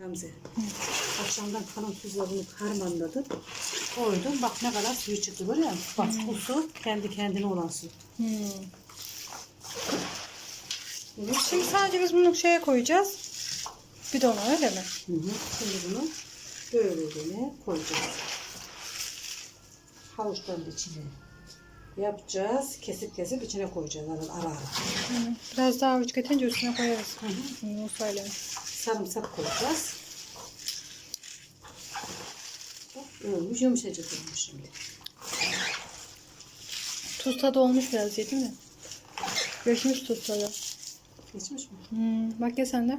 Gamze. Akşamdan kalan tuzla bunu harmanladım. Koydum. Bak ne kadar suyu çıktı görüyor musun? Bak bu su kendi kendine olan su. Hmm. Evet. Şimdi sadece biz bunu şeye koyacağız. Bidona öyle mi? Hı hı. Şimdi bunu böyle yine koyacağız. Havuçların içine yapacağız. Kesip kesip içine koyacağız ara ara. Hı. Biraz daha avuç getince üstüne koyarız. Hı hı. Bunu söyleme. Sarımsak koyacağız. Bak olmuş yumuşacık olmuş şimdi. Tuz tadı olmuş biraz değil mi? Geçmiş tuz tadı. Geçmiş mi? Hmm. Bak ya sen de.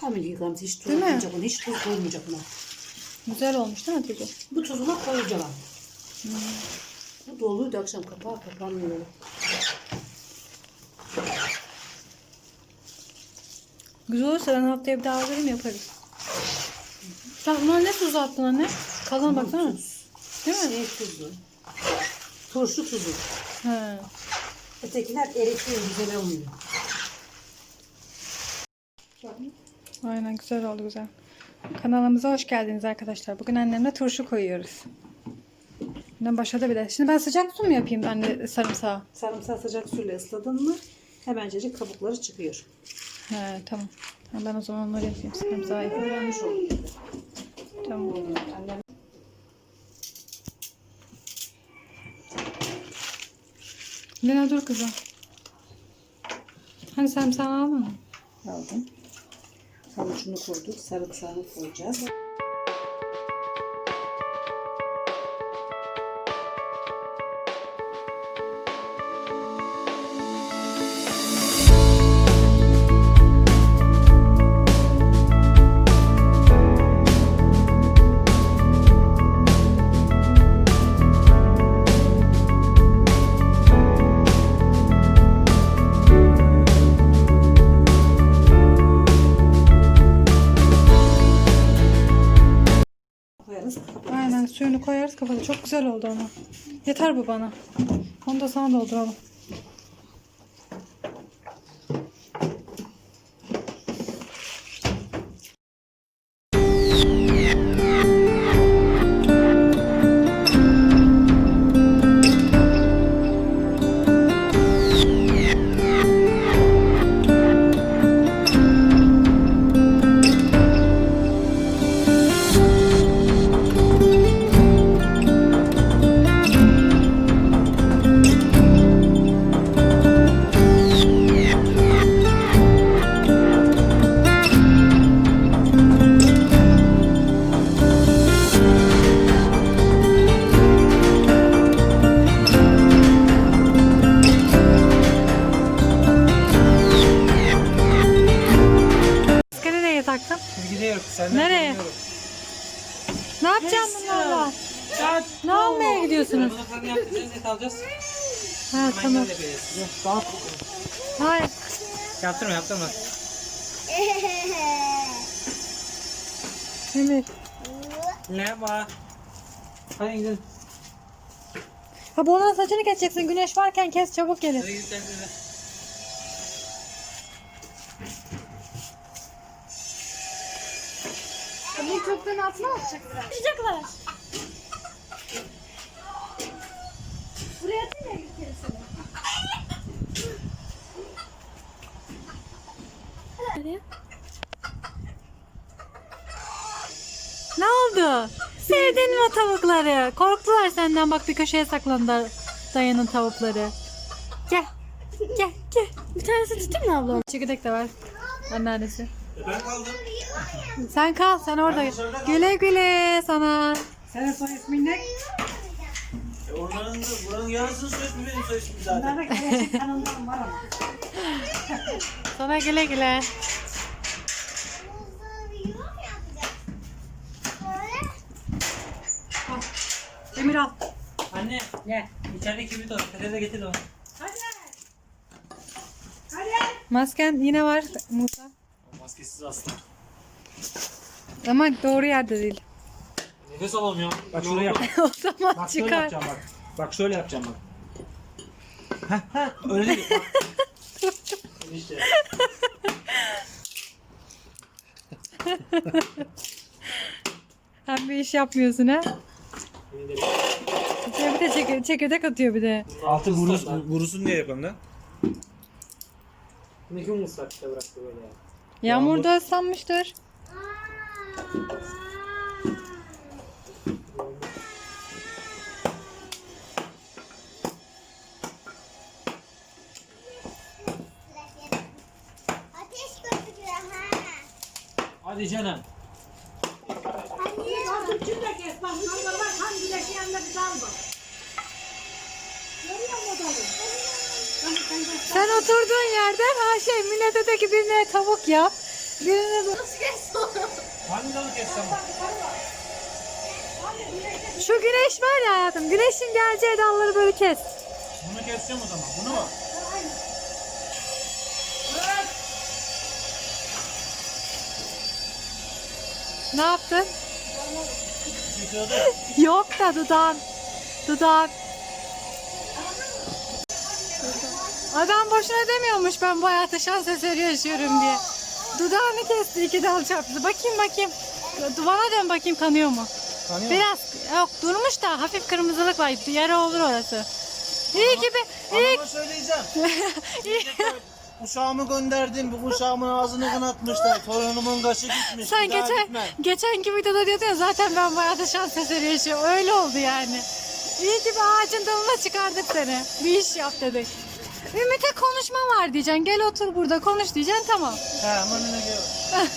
Tam iyi Gamze hiç tuz Değil mi? koymayacak buna. Hiç tuz koymayacak buna. Güzel olmuş değil mi tuzu? Bu tuzuna koyacağım. Bu doluydu akşam kapağı kapanmıyor. Güzel olursa ben haftaya bir daha alırım yaparız. Sen buna ne tuz attın anne? Kalın baksana. Değil mi? Şey tuzu. Turşu tuzu. He. Ötekiler eritiyor güzel olmuyor. Aynen güzel oldu güzel. Kanalımıza hoş geldiniz arkadaşlar. Bugün annemle turşu koyuyoruz. Bundan başladı bile. Şimdi ben sıcak su mu yapayım anne sarımsağı? Sarımsağı sıcak suyla ısladın mı hemencecik kabukları çıkıyor. He tamam. Ha, ben o zaman onları yapayım. Sarımsağı yapayım. Öğrenmiş olduk. Tamam. Lena dur kızım. Hani sarımsağı aldın mı? aldım. Havuçunu koyduk. Sarımsağını koyacağız. Suyunu koyarız kafada. Çok güzel oldu ama. Yeter bu bana. Onu da sana dolduralım. Gidiyoruz. Senden Nereye? korkuyorum. Ne yapacağım bunlarla? Ne almaya gidiyorsunuz? Bunu kadın yaptıracağız, et alacağız. Ha tamam. Mangal yapacağız. Daha Hayır. Yaptırma yaptırma. Emir. Ne var? Hadi gidelim. Ha bu onun saçını keseceksin. Güneş varken kes çabuk Hadi gidelim. hadi. Bu kökten altına atacaklar. Atacaklar. Buraya atayım ya bir keresini. Ne oldu? Sevdin mi o tavukları? Korktular senden bak bir köşeye saklandılar dayının tavukları. Gel. Gel gel. Bir tanesi tutayım mı abla? Çekirdek de var. Anneannesi. Ben kaldım. Sen kal sen orada. Güle güle sana. Senin soy ismin ne? E oranın buranın yarısını söyledi benim soy ismim zaten. Bunlarda kardeşlik kanalından var ama. Sana güle güle. Emir al. Anne Gel. içeride kibrit var. Teyze getir onu. Masken yine var Musa. Maskesiz aslan. Ama doğru yerde değil. Nefes alamıyorum. Bak şöyle yap. o zaman Bak şöyle çıkar. yapacağım bak. Bak şöyle yapacağım bak. Heh heh öyle değil. Bak. Hem bir iş yapmıyorsun ha. Ya bir de çekir- çekirdek atıyor bir de. Altı vurus, vurusun diye yapalım lan. Ne gün ıslakta bıraktı böyle ya. Yağmurda ıslanmıştır. Ateş götürüyor ha. Hadi canım. Anne. Küçük de kes bak. Bunlar var. Tam güneşin yanında bir dal bak. Görüyor musun o dalı? Hani sen oturduğun yerden ha şey Mine'deki birine tavuk yap. Birine de... Hangi dalı kessem? Şu güneş var ya hayatım. Güneşin geleceği dalları böyle kes. Bunu keseceğim o zaman. Bunu mu? Ne yaptın? Yok da dudağın. Dudağın. Adam boşuna demiyormuş ben bu hayata şans eseri yaşıyorum diye. Dudağını kesti iki dal çarptı. Bakayım bakayım. Duvara dön bakayım kanıyor mu? Kanıyor. Biraz yok durmuş da hafif kırmızılık var. Yara olur orası. İyi gibi. iyi. Anama söyleyeceğim. Diyecekler, Uşağımı gönderdim. Bu uşağımın ağzını kanatmışlar. Torunumun kaşı gitmiş. Sen bir daha geçen gitmem. geçenki videoda diyordun ya zaten ben bu hayata şans eseri yaşıyorum. Öyle oldu yani. İyi ki bir ağacın dalına çıkardık seni. Bir iş yap dedik. Ümit'e konuşma var diyeceksin. Gel otur burada konuş diyeceksin tamam. He aman ne gel.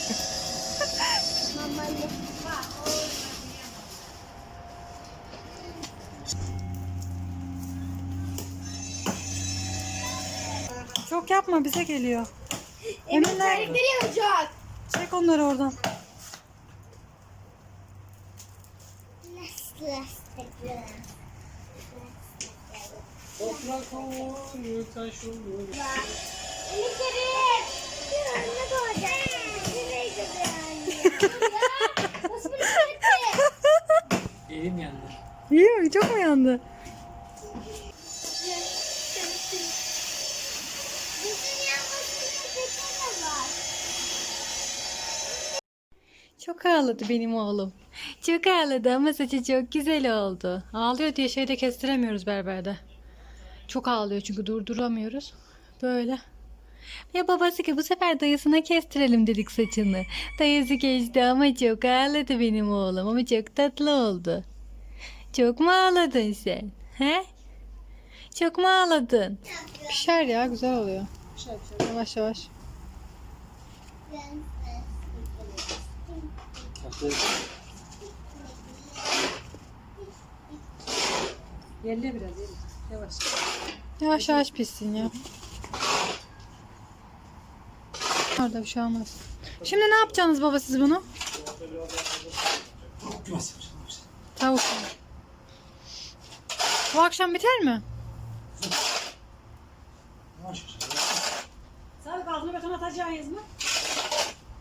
Çok yapma bize geliyor. Eminler Terlikleri yanacak. çek onları oradan. Toprak olur, taş olur. Ümitlerim. Bir anne doğacak. Nereye gidiyor anne? Nasıl bunu öğretti? Elim yandı. İyi mi? Çok mu yandı? Çok ağladı benim oğlum. Çok ağladı ama saçı çok güzel oldu. Ağlıyor diye şeyde kestiremiyoruz berberde. Çok ağlıyor çünkü durduramıyoruz. Böyle. Ve babası ki bu sefer dayısına kestirelim dedik saçını. Dayısı geçti ama çok ağladı benim oğlum ama çok tatlı oldu. Çok mu ağladın sen? He? Çok mu ağladın? Pişer ya güzel oluyor. Yavaş yavaş. yerle biraz yerle. Yavaş. Yavaş yavaş pişsin ya. Orada bir şey olmaz. Şimdi ne yapacaksınız baba siz bunu? Tavuk. Bu akşam biter mi? Sarı altını beton atacağız mı?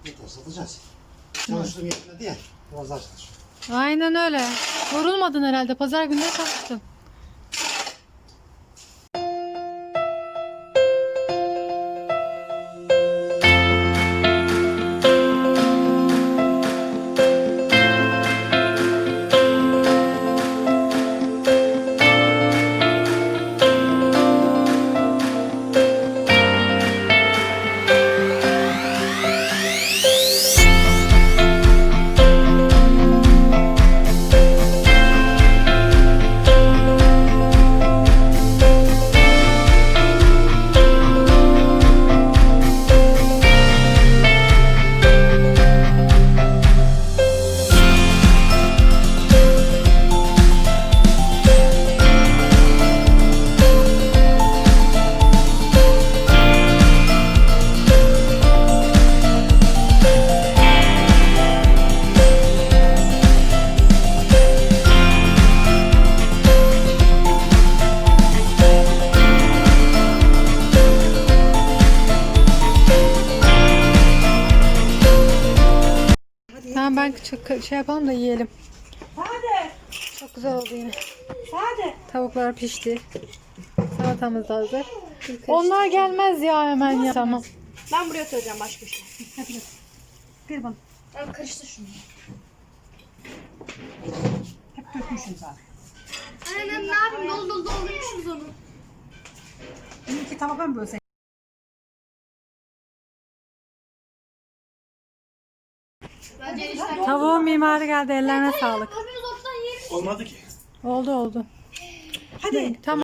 Yeter satacağız. Çalıştığım yetmedi ya. Biraz daha. Aynen öyle. Yorulmadın herhalde. Pazar günü de çalıştın. Tamam ben çok şey yapalım da yiyelim. Sade. Çok güzel oldu yine. Sade. Tavuklar pişti. Salatamız da hazır. Onlar gelmez ya hemen ya. Tamam. Ben buraya söyleyeceğim başka bir şey. Bir bana. Ben karıştı şunu. Hep dökmüşüm zaten. Aynen ne yapayım dol dol dolmuşuz onu. İyi ki tava ben bölseydim. mimarı geldi. Ellerine sağlık. Olmadı ki. Oldu oldu. Hadi. Tamam.